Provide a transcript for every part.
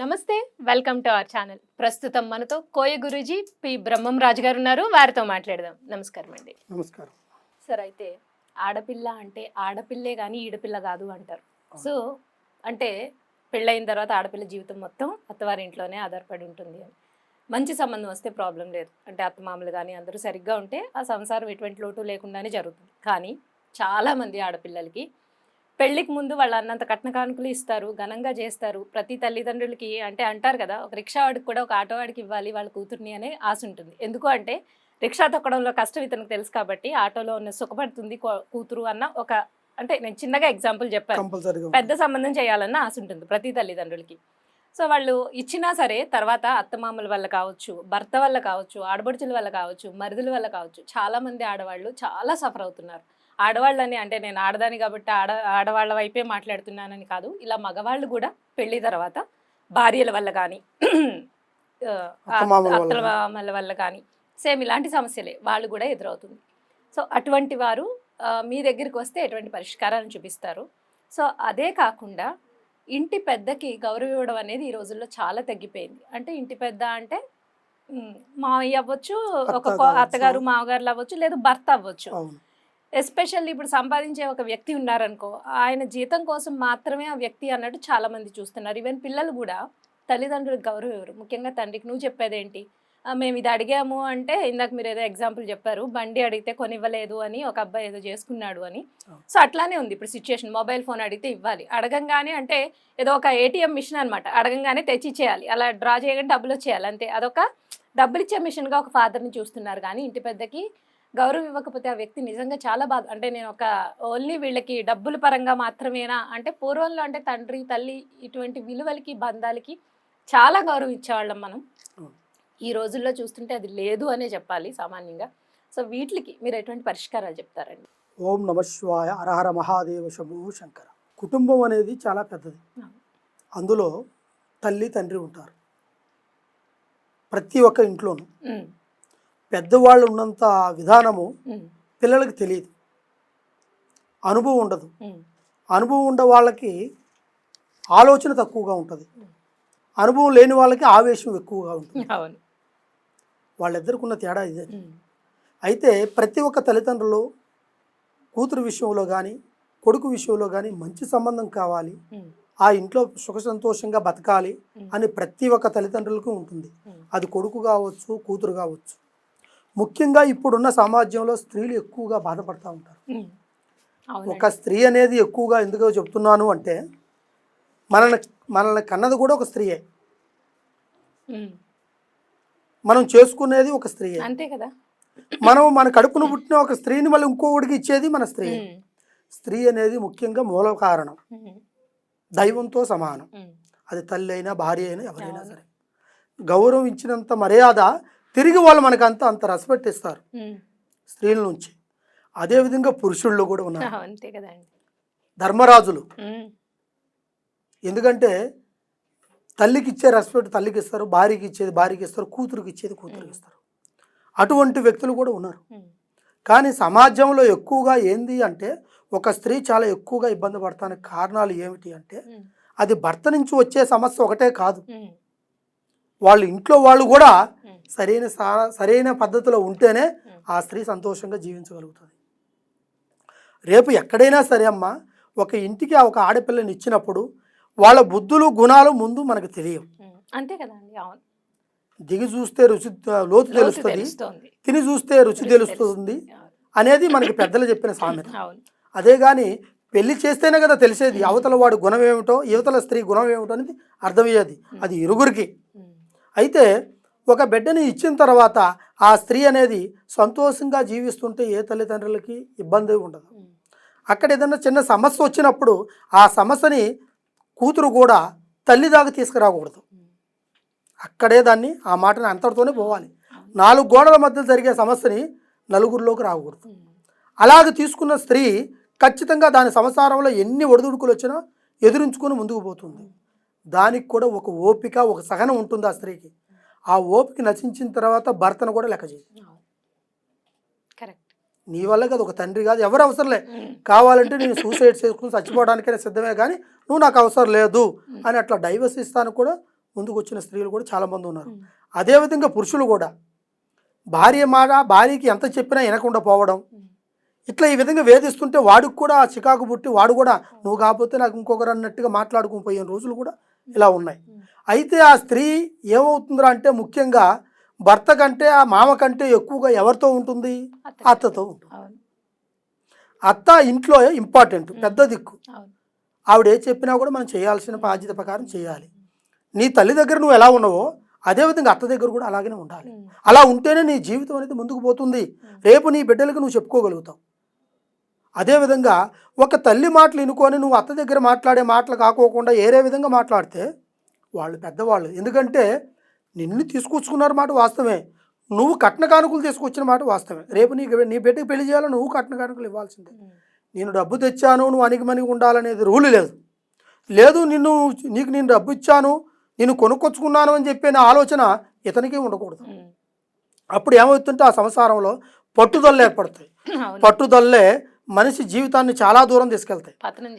నమస్తే welcome to our channel. ప్రస్తుతం మనతో కోయ గురూజీ పి బ్రహ్మం రాజు గారు ఉన్నారు. వారితో మాట్లాడదాం. నమస్కారం అండి. నమస్కారం. సార్ అయితే ఆడపిల్ల అంటే ఆడపిల్లే కానీ ఈడపిల్ల కాదు అంటారు. సో అంటే పెళ్ళైన తర్వాత ఆడపిల్ల జీవితం మొత్తం అత్తవారి ఇంట్లోనే ఆధారపడి ఉంటుంది అని. మంచి సంబంధం వస్తే ప్రాబ్లం లేదు. అంటే అత్తమామలు కానీ అందరూ సరిగ్గా ఉంటే ఆ సంసారం ఎటువంటి లోటు లేకుండానే జరుగుతుంది. కానీ చాలామంది ఆడపిల్లలకి పెళ్ళికి ముందు వాళ్ళు అన్నంత కట్న కానుకలు ఇస్తారు ఘనంగా చేస్తారు. ప్రతి తల్లిదండ్రులకి అంటే అంటారు కదా ఒక రిక్షా వాడికి కూడా ఒక ఆటో వాడికి ఇవ్వాలి వాళ్ళ కూతుర్ని అనే ఆశ ఉంటుంది. ఎందుకు అంటే రిక్షా తొక్కడంలో కష్టం ఇతనికి తెలుసు కాబట్టి ఆటోలో ఉన్న సుఖపడుతుంది కూతురు అన్న ఒక అంటే నేను చిన్నగా ఎగ్జాంపుల్ చెప్పాను. పెద్ద సంబంధం చేయాలన్న ఆశ ఉంటుంది ప్రతి తల్లిదండ్రులకి. సో వాళ్ళు ఇచ్చినా సరే తర్వాత అత్తమామల వల్ల కావచ్చు భర్త వల్ల కావచ్చు ఆడబడుచుల వల్ల కావచ్చు మరుదుల వల్ల కావచ్చు చాలా మంది ఆడవాళ్ళు చాలా సఫర్ అవుతున్నారు. ఆడవాళ్ళని అంటే నేను ఆడదాని కాబట్టి ఆడ ఆడవాళ్ళ వైపే మాట్లాడుతున్నానని కాదు. ఇలా మగవాళ్ళు కూడా పెళ్ళి తర్వాత భార్యల వల్ల కానీ అత్తమామల వల్ల అత్తల మామల వల్ల కానీ సేమ్ ఇలాంటి సమస్యలే వాళ్ళు కూడా ఎదురవుతుంది. సో అటువంటి వారు మీ దగ్గరికి వస్తే ఎటువంటి పరిష్కారాలను చూపిస్తారు? సో అదే కాకుండా ఇంటి పెద్దకి గౌరవం ఇవ్వడం అనేది ఈ రోజుల్లో చాలా తగ్గిపోయింది. అంటే ఇంటి పెద్ద అంటే మావయ్య అవ్వచ్చు ఒక. అత్తగారు మామగారులు అవ్వచ్చు లేదు భర్త అవ్వచ్చు. ఎస్పెషల్లీ ఇప్పుడు సంపాదించే ఒక వ్యక్తి ఉన్నారనుకో ఆయన జీతం కోసం మాత్రమే ఆ వ్యక్తి అన్నట్టు చాలా మంది చూస్తున్నారు. ఈవెన్ పిల్లలు కూడా తల్లిదండ్రులకు గౌరవం ముఖ్యంగా తండ్రికి నువ్వు చెప్పేదేంటి? "ఆ, మేము ఇది అడిగాము అంటే ఇందాక మీరు ఏదో ఎగ్జాంపుల్ చెప్పారు బండి అడిగితే కొనివ్వలేదు అని ఒక అబ్బాయి ఏదో చేసుకున్నాడు అని. సో అట్లానే ఉంది ఇప్పుడు సిచ్యుయేషన్ మొబైల్ ఫోన్ అడిగితే ఇవ్వాలి. అడగంగానే అంటే ఏదో ఒక ఏటీఎం మిషన్ అనమాట అడగంగానే తెచ్చి ఇచ్చేయాలి అలా డ్రా చేయగానే డబ్బులు వచ్చేయాలి. అంతే. అదొక డబ్బులు ఇచ్చే మిషన్గా ఒక ఫాదర్ని చూస్తున్నారు కానీ ఇంటి పెద్దకి గౌరవం ఇవ్వకపోతే ఆ వ్యక్తి నిజంగా చాలా బాధ అంటే నేను ఒక ఓన్లీ వీళ్ళకి డబ్బుల పరంగా మాత్రమేనా? అంటే పూర్వంలో అంటే తండ్రి తల్లి ఇటువంటి విలువలకి బంధాలకి చాలా గౌరవం ఇచ్చేవాళ్ళం మనం. ఈ రోజుల్లో చూస్తుంటే అది లేదు అనే చెప్పాలి సామాన్యంగా. సో వీటికి మీరు ఎటువంటి పరిష్కారాలు చెప్తారండి? ఓం నమ శివాయ హరహర మహాదేవ శంభో శంకర. కుటుంబం అనేది చాలా పెద్దది. అందులో తల్లి తండ్రి ఉంటారు. ప్రతి ఒక్క ఇంట్లోనూ. పెద్దవాళ్ళు ఉన్నంత విధానము పిల్లలకి తెలియదు. అనుభవం ఉండదు. అనుభవం ఉండే వాళ్ళకి ఆలోచన తక్కువగా ఉంటుంది. అనుభవం లేని వాళ్ళకి ఆవేశం ఎక్కువగా ఉంటుంది. అవును. వాళ్ళిద్దరికి ఉన్న తేడా ఇదే. అయితే ప్రతి ఒక్క తల్లిదండ్రులు కూతురు విషయంలో కానీ కొడుకు విషయంలో కానీ మంచి సంబంధం కావాలి. ఆ ఇంట్లో సుఖ సంతోషంగా బతకాలి అని ప్రతి ఒక్క తల్లిదండ్రులకు ఉంటుంది. అది కొడుకు కావచ్చు కూతురు కావచ్చు. ముఖ్యంగా ఇప్పుడున్న సమాజంలో స్త్రీలు ఎక్కువగా బాధపడతా ఉంటారు. ఒక స్త్రీ అనేది ఎక్కువగా ఎందుకో చెప్తున్నాను అంటే మనల్ని మనల్ని కన్నది కూడా ఒక స్త్రీయే. మనం చేసుకునేది ఒక స్త్రీయే. అంతే కదా. మనం మన కడుపును పుట్టిన ఒక స్త్రీని మళ్ళీ ఇంకొకటికి ఇచ్చేది మన స్త్రీ స్త్రీ అనేది ముఖ్యంగా మూల కారణం. దైవంతో సమానం. అది తల్లి అయినా భార్య అయినా ఎవరైనా. సరే. గౌరవం ఇచ్చినంత మర్యాద తిరిగి వాళ్ళు మనకు అంత అంత రెస్పెక్ట్ ఇస్తారు. స్త్రీల నుంచి. అదేవిధంగా పురుషుల్లో కూడా ఉన్నారు. అంతే కదండి. ధర్మరాజులు. ఎందుకంటే తల్లికి ఇచ్చే రెస్పెక్ట్ తల్లికి ఇస్తారు భార్యకి ఇచ్చేది భార్యకి ఇస్తారు కూతురికి ఇచ్చేది కూతురికి ఇస్తారు. అటువంటి వ్యక్తులు కూడా ఉన్నారు. కానీ సమాజంలో ఎక్కువగా ఏంది అంటే ఒక స్త్రీ చాలా ఎక్కువగా ఇబ్బంది పడతానికి కారణాలు ఏమిటి అంటే అది భర్త నుంచి వచ్చే సమస్య ఒకటే కాదు. వాళ్ళ ఇంట్లో వాళ్ళు కూడా సరైన సరైన పద్ధతిలో ఉంటేనే ఆ స్త్రీ సంతోషంగా జీవించగలుగుతుంది. రేపు ఎక్కడైనా సరే అమ్మ ఒక ఇంటికి ఒక ఆడపిల్లని ఇచ్చినప్పుడు వాళ్ళ బుద్ధులు గుణాలు ముందు మనకు తెలియవు. అంతే కదండి అవును. దిగి చూస్తే రుచి లోతు తెలుస్తుంది తిని చూస్తే రుచి తెలుస్తుంది అనేది మనకి పెద్దలు చెప్పిన సామెత. అదే కానీ పెళ్ళి చేస్తేనే కదా తెలిసేది అవతల వాడు గుణం ఏమిటో యువతల స్త్రీ గుణం ఏమిటో అనేది అర్థమయ్యేది. అది ఇరుగురికి అయితే ఒక బిడ్డని ఇచ్చిన తర్వాత ఆ స్త్రీ అనేది సంతోషంగా జీవిస్తుంటే ఏ తల్లిదండ్రులకి ఇబ్బంది ఉండదు. అక్కడ ఏదైనా చిన్న సమస్య వచ్చినప్పుడు ఆ సమస్యని కూతురు కూడా తల్లి దాకా తీసుకురాకూడదు. అక్కడే దాన్ని ఆ మాటని అంతటితోనే పోవాలి. నాలుగు గోడల మధ్య జరిగే సమస్యని నలుగురిలోకి రాకూడదు. అలాగ తీసుకున్న స్త్రీ ఖచ్చితంగా దాని సంసారంలో ఎన్ని ఒడిదుడుకులు వచ్చినా ఎదురించుకొని ముందుకు పోతుంది. దానికి కూడా ఒక ఓపిక ఒక సహనం ఉంటుంది ఆ స్త్రీకి. ఆ ఓపిక నశించిన తర్వాత భర్తను కూడా లెక్క కరెక్ట్. నీ వల్ల కాదు ఒక తండ్రి కాదు. ఎవరు అవసరం లే. కావాలంటే నేను సూసైడ్ చేసుకుని చచ్చిపోవడానికైనా సిద్ధమే కానీ నువ్వు నాకు అవసరం లేదు అని అట్లా డైవర్స్ ఇస్తాను కూడా ముందుకు వచ్చిన స్త్రీలు కూడా చాలామంది ఉన్నారు. అదేవిధంగా పురుషులు కూడా భార్య మాట భార్యకి ఎంత చెప్పినా వినకుండా పోవడం. ఇట్లా ఈ విధంగా వేధిస్తుంటే వాడికి కూడా ఆ చికాకు పుట్టి వాడు కూడా నువ్వు కాకపోతే నాకు ఇంకొకరు అన్నట్టుగా మాట్లాడుకుని పోయిన రోజులు కూడా ఇలా ఉన్నాయి. అయితే ఆ స్త్రీ ఏమవుతుందిరా అంటే ముఖ్యంగా భర్త కంటే ఆ మామ కంటే ఎక్కువగా ఎవరితో ఉంటుంది? అత్త. అత్తతో ఉంటుంది. అత్త ఇంట్లో ఇంపార్టెంట్ పెద్ద దిక్కు. ఆవిడ ఏ చెప్పినా కూడా మనం చేయాల్సిన బాధ్యత ప్రకారం చేయాలి. నీ తల్లి దగ్గర నువ్వు ఎలా ఉన్నావో అదేవిధంగా అత్త దగ్గర కూడా అలాగనే ఉండాలి. అలా ఉంటేనే నీ జీవితం అనేది ముందుకు పోతుంది. రేపు నీ బిడ్డలకు నువ్వు చెప్పుకోగలుగుతావు. అదేవిధంగా ఒక తల్లి మాటలు వినుకొని నువ్వు అత్త దగ్గర మాట్లాడే మాటలు కాకోకుండా ఏరే విధంగా మాట్లాడితే వాళ్ళు పెద్దవాళ్ళు. ఎందుకంటే నిన్ను తీసుకొచ్చుకున్నారు మాట వాస్తవమే. నువ్వు కట్న కానుకలు తీసుకొచ్చిన మాట వాస్తవమే. రేపు నీకు నీ బిడ్డకి పెళ్ళి చేయాలో నువ్వు కట్న కానుకలు ఇవ్వాల్సిందే. నేను డబ్బు తెచ్చాను నువ్వు అనిగిమనిగి ఉండాలనేది రూల్ లేదు. లేదు నిన్ను నీకు నేను డబ్బు ఇచ్చాను నేను కొనుక్కొచ్చుకున్నాను అని చెప్పిన ఆలోచన ఇతనికి ఉండకూడదు. అప్పుడు ఏమవుతుంటే ఆ సంసారంలో పట్టుదలలు ఏర్పడతాయి. అవును. పట్టుదలే మనిషి జీవితాన్ని చాలా దూరం తీసుకెళ్తాయి. పతనం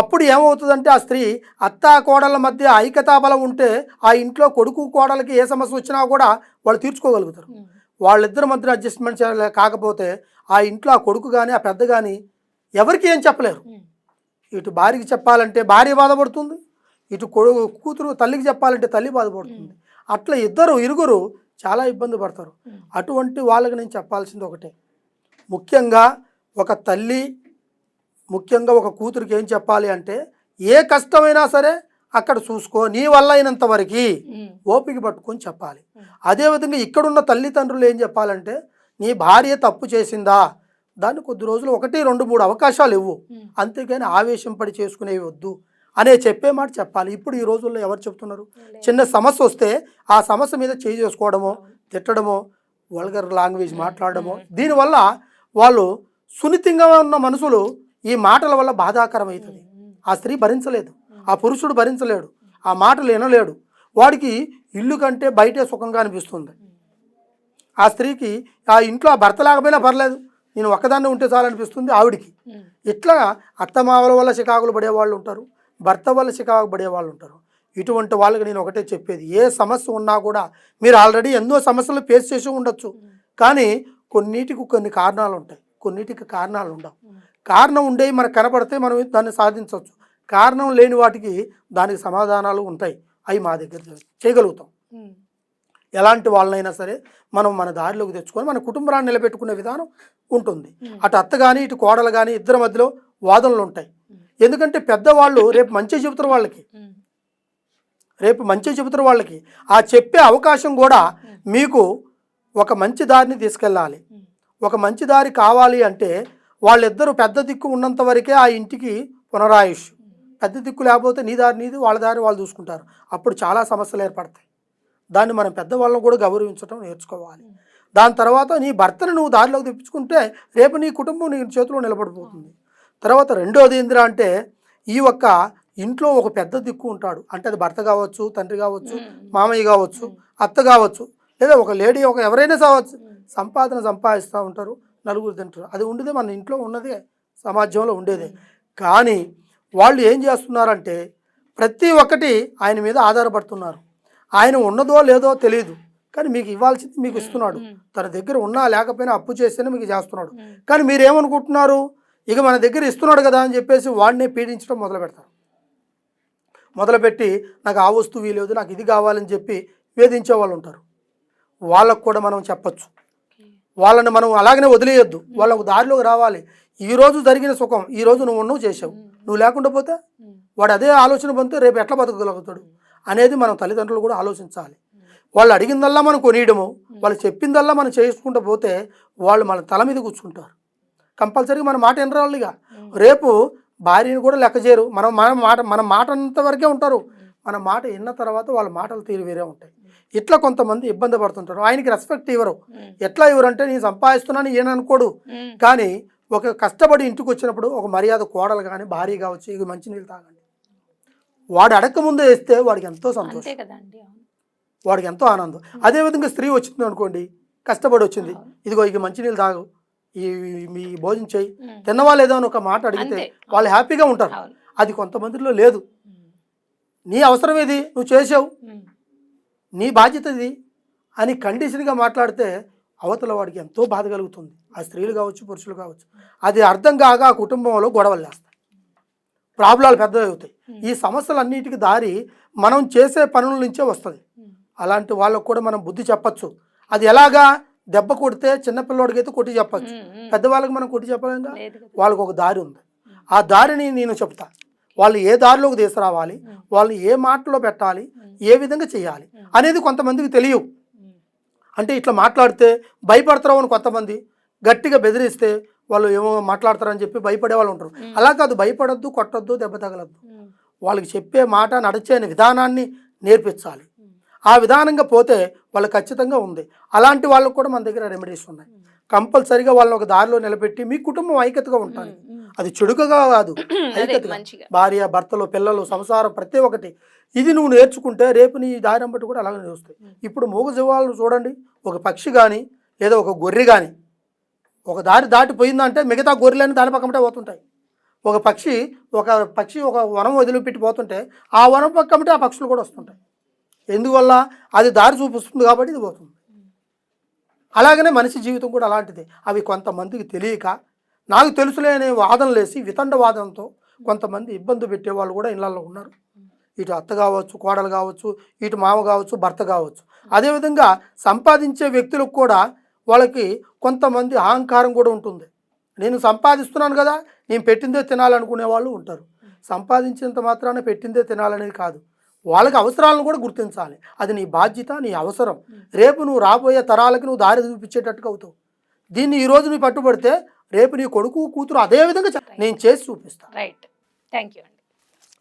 అప్పుడు ఏమవుతుందంటే ఆ స్త్రీ అత్త కోడళ్ళ మధ్య ఐక్యతా బలం ఉంటే ఆ ఇంట్లో కొడుకు కోడలకి ఏ సమస్య వచ్చినా కూడా వాళ్ళు తీర్చుకోగలుగుతారు. వాళ్ళిద్దరి మధ్య అడ్జస్ట్మెంట్ చేయలే కాకపోతే ఆ ఇంట్లో ఆ కొడుకు కానీ ఆ పెద్ద కానీ ఎవరికి ఏం చెప్పలేరు. ఇటు భార్యకి చెప్పాలంటే భార్య బాధపడుతుంది ఇటు కొడుకు కూతురు తల్లికి చెప్పాలంటే తల్లి బాధపడుతుంది. అట్లా ఇద్దరు ఇరుగురు చాలా ఇబ్బంది పడతారు. అటువంటి వాళ్ళకి నేను చెప్పాల్సింది ఒకటే. ముఖ్యంగా ఒక తల్లి ముఖ్యంగా ఒక కూతురికి ఏం చెప్పాలి అంటే ఏ కష్టమైనా సరే అక్కడ చూసుకో నీ వల్ల అయినంత వరకు. ఓపిక పట్టుకొని చెప్పాలి. అదేవిధంగా ఇక్కడున్న తల్లిదండ్రులు ఏం చెప్పాలంటే నీ భార్య తప్పు చేసిందా? దాన్ని కొద్ది రోజులు ఒకటి రెండు మూడు అవకాశాలు ఇవ్వు. ఉమ్. అంతేగాని ఆవేశం పడి చేసుకునేవి వద్దు అనే చెప్పే మాట చెప్పాలి. ఇప్పుడు ఈ రోజుల్లో ఎవరు చెప్తున్నారు? చిన్న సమస్య వస్తే ఆ సమస్య మీద చేయి చేసుకోవడమో తిట్టడమో వల్గర్ లాంగ్వేజ్ మాట్లాడడమో దీనివల్ల వాళ్ళు సున్నితంగా ఉన్న మనసులు ఈ మాటల వల్ల బాధాకరమవుతుంది. ఆ స్త్రీ భరించలేదు. ఆ పురుషుడు భరించలేడు. ఆ మాటలు వినలేడు. వాడికి ఇల్లు కంటే బయటే సుఖంగా అనిపిస్తుంది. ఆ స్త్రీకి ఆ ఇంట్లో ఆ భర్త లేకపోయినా పర్లేదు. నేను ఒక్కదాన్నే ఉంటే చాలనిపిస్తుంది ఆవిడికి. ఇట్లా అత్తమావల వల్ల చికాకులు పడేవాళ్ళు ఉంటారు. భర్త వల్ల చికాకు పడేవాళ్ళు ఉంటారు. ఇటువంటి వాళ్ళకి నేను ఒకటే చెప్పేది. ఏ సమస్య ఉన్నా కూడా మీరు ఆల్రెడీ ఎన్నో సమస్యలు ఫేస్ చేసి ఉండొచ్చు. కానీ కొన్నిటికి కొన్ని కారణాలు ఉంటాయి. కొన్నిటికి కారణాలు ఉండవు. కారణం ఉండేవి మనకు కనపడితే మనం దాన్ని సాధించవచ్చు కారణం లేని వాటికి దానికి సమాధానాలు ఉంటాయి అవి మా దగ్గర చేయగలుగుతాం. ఎలాంటి వాళ్ళనైనా సరే మనం మన దారిలోకి తెచ్చుకొని మన కుటుంబాన్ని నిలబెట్టుకునే విధానం ఉంటుంది. అటు అత్త కానీ ఇటు కోడలు కానీ ఇద్దరి మధ్యలో వాదనలు ఉంటాయి. ఎందుకంటే పెద్దవాళ్ళు రేపు మంచి చెబుతారు వాళ్ళకి. రేపు మంచి చెబుతారు వాళ్ళకి ఆ చెప్పే అవకాశం కూడా మీకు ఒక మంచి దారిని తీసుకెళ్ళాలి. ఒక మంచి దారి కావాలి అంటే వాళ్ళిద్దరూ పెద్ద దిక్కు ఉన్నంత వరకే ఆ ఇంటికి పునరాయుష్ పెద్ద దిక్కు లేకపోతే నీ దారి నీది వాళ్ళ దారి వాళ్ళు చూసుకుంటారు. అప్పుడు చాలా సమస్యలు ఏర్పడతాయి. దాన్ని మనం పెద్దవాళ్ళని కూడా గౌరవించడం నేర్చుకోవాలి. దాని తర్వాత నీ భర్తను నువ్వు దారిలోకి తెప్పించుకుంటే రేపు నీ కుటుంబం నీ చేతిలో నిలబడిపోతుంది. తర్వాత రెండోది ఏందిరా అంటే ఈ ఒక్క ఇంట్లో ఒక పెద్ద దిక్కు ఉంటాడు. అంటే అది భర్త కావచ్చు తండ్రి కావచ్చు. మామయ్య కావచ్చు అత్త కావచ్చు లేదా ఒక లేడీ ఒక ఎవరైనా కావచ్చు. సంపాదన సంపాదిస్తూ ఉంటారు నలుగురు తింటారు. అది ఉండేదే మన ఇంట్లో ఉన్నదే సమాజంలో ఉండేదే. కానీ వాళ్ళు ఏం చేస్తున్నారంటే ప్రతి ఒక్కటి ఆయన మీద ఆధారపడుతున్నారు. ఆయన ఉన్నదో లేదో తెలియదు కానీ మీకు ఇవ్వాల్సింది మీకు ఇస్తున్నాడు. తన దగ్గర ఉన్నా లేకపోయినా అప్పు చేస్తేనే మీకు చేస్తున్నాడు. కానీ మీరేమనుకుంటున్నారు? ఇక మన దగ్గర ఇస్తున్నాడు కదా అని చెప్పేసి వాడిని పీడించడం మొదలు పెడతారు మొదలుపెట్టి నాకు ఆ వస్తువు వీలేదు నాకు ఇది కావాలని చెప్పి వేధించే వాళ్ళు ఉంటారు. వాళ్ళకు కూడా మనం చెప్పచ్చు. వాళ్ళని మనం అలాగనే వదిలేయొద్దు. వాళ్ళకు దారిలోకి రావాలి. ఈ రోజు జరిగిన సుఖం ఈ రోజు నువ్వు నువ్వు చేసావు నువ్వు లేకుండా పోతే. వాడు అదే ఆలోచన పొందితే రేపు ఎట్లా బతకగలుగుతాడు అనేది మనం తల్లిదండ్రులు కూడా ఆలోచించాలి. వాళ్ళు అడిగిందల్లా మనం కొనియడము వాళ్ళు చెప్పిందల్లా మనం చేసుకుంటూ పోతే వాళ్ళు మన తల మీద కూర్చుంటారు. కంపల్సరీగా మన మాట వినరాలిగా రేపు భార్యని కూడా లెక్క చేయరు. మనం మన మాట మన మాట అంత వరకే ఉంటారు మన మాట విన్న తర్వాత వాళ్ళ మాటలు తీరు వేరే ఉంటాయి. ఇట్లా కొంతమంది ఇబ్బంది పడుతుంటారు. ఆయనకి రెస్పెక్ట్ ఇవ్వరు. ఎట్లా ఇవ్వరంటే నేను సంపాదిస్తున్నాను ఈయన అనుకోడు. కానీ ఒక కష్టపడి ఇంటికి వచ్చినప్పుడు ఒక మర్యాద కోడలు కానీ భార్య కావచ్చు ఇక మంచినీళ్ళు తాగండి. వాడు అడక్క ముందే వేస్తే వాడికి ఎంతో సంతోషం. వాడికి ఎంతో ఆనందం. అదేవిధంగా స్త్రీ వచ్చింది అనుకోండి కష్టపడి వచ్చింది ఇదిగో ఇక మంచినీళ్ళు తాగు ఈ మీ భోజనం చేయి. ఉమ్. తిన్నవా లేదో అని ఒక మాట అడిగితే. వాళ్ళు హ్యాపీగా ఉంటారు. అది కొంతమందిలో లేదు. నీ అవసరం ఇది నువ్వు చేసావు. నీ బాధ్యత ఇది అని కండిషన్గా మాట్లాడితే అవతల వాడికి ఎంతో బాధ కలుగుతుంది. ఆ స్త్రీలు కావచ్చు పురుషులు కావచ్చు. అది అర్థం కాక ఆ కుటుంబంలో గొడవలు లేస్తాయి ప్రాబ్లాలు పెద్దవి అవుతాయి. ఈ సమస్యలన్నిటికీ దారి మనం చేసే పనుల నుంచే వస్తుంది. అలాంటి వాళ్ళకు కూడా మనం బుద్ధి చెప్పచ్చు. అది ఎలాగా దెబ్బ కొడితే చిన్నపిల్లోడికి అయితే కొట్టి చెప్పచ్చు. పెద్దవాళ్ళకి మనం కొట్టి చెప్పలేంగా. వాళ్ళకు ఒక దారి ఉంది. ఆ దారిని నేను చెప్తా. వాళ్ళు ఏ దారిలోకి తీసుకురావాలి? వాళ్ళు ఏ మాటలో పెట్టాలి? ఏ విధంగా చేయాలి? అనేది కొంతమందికి తెలియవు. అంటే ఇట్లా మాట్లాడితే భయపడతారు అని కొంతమంది గట్టిగా బెదిరిస్తే వాళ్ళు ఏమో మాట్లాడతారని చెప్పి భయపడే వాళ్ళు ఉంటారు. అలా కాదు భయపడొద్దు కొట్టొద్దు దెబ్బ తగలొద్దు. వాళ్ళకి చెప్పే మాట నడిచే విధానాన్ని నేర్పించాలి. ఆ విధానంగా పోతే వాళ్ళు ఖచ్చితంగా ఉంది. అలాంటి వాళ్ళకు కూడా మన దగ్గర రెమెడీస్ ఉన్నాయి. కంపల్సరీగా వాళ్ళని ఒక దారిలో నిలబెట్టి మీ కుటుంబం ఐక్యతగా ఉంటాను. అది చెడుకగా కాదు ఐక్యతగా. మంచిగా. భార్య భర్తలు పిల్లలు సంసారం ప్రతి ఒక్కటి ఇది నువ్వు నేర్చుకుంటే రేపు నీ దారి బట్టి కూడా అలాగే నేర్చుతాయి ఇప్పుడు మూగ జీవాలను చూడండి. ఒక పక్షి కానీ లేదా ఒక గొర్రె కానీ ఒక దారి దాటిపోయిందంటే మిగతా గొర్రెలన్నీ దాని పక్కమటే పోతుంటాయి. ఒక పక్షి ఒక పక్షి ఒక వనం వదిలిపెట్టి పోతుంటే ఆ వనం పక్కమటే ఆ పక్షులు కూడా వస్తుంటాయి. ఎందువల్ల? అది దారి చూపిస్తుంది కాబట్టి ఇది పోతుంది. అలాగనే మనిషి జీవితం కూడా అలాంటిది. అవి కొంతమందికి తెలియక నాకు తెలుసులే అనే వాదనలు వేసి వితండ వాదనతో కొంతమంది ఇబ్బంది పెట్టే వాళ్ళు కూడా ఇళ్ళల్లో ఉన్నారు. ఇటు అత్త కావచ్చు కోడలు కావచ్చు ఇటు మామ కావచ్చు భర్త కావచ్చు. అదేవిధంగా సంపాదించే వ్యక్తులకు కూడా వాళ్ళకి కొంతమంది అహంకారం కూడా ఉంటుంది. నేను సంపాదిస్తున్నాను కదా నేను పెట్టిందే తినాలనుకునే వాళ్ళు ఉంటారు. సంపాదించినంత మాత్రాన పెట్టిందే తినాలనేది కాదు. వాళ్ళకి అవసరాలను కూడా గుర్తించాలి. అది నీ బాధ్యత నీ అవసరం. రేపు నువ్వు రాబోయే తరాలకి నువ్వు దారి చూపించేటట్టుగా అవుతావు. దీన్ని ఈ రోజు నువ్వు పట్టుబడితే రేపు నీ కొడుకు కూతురు అదే విధంగా నేను చేసి చూపిస్తాను రైట్ థ్యాంక్ యూ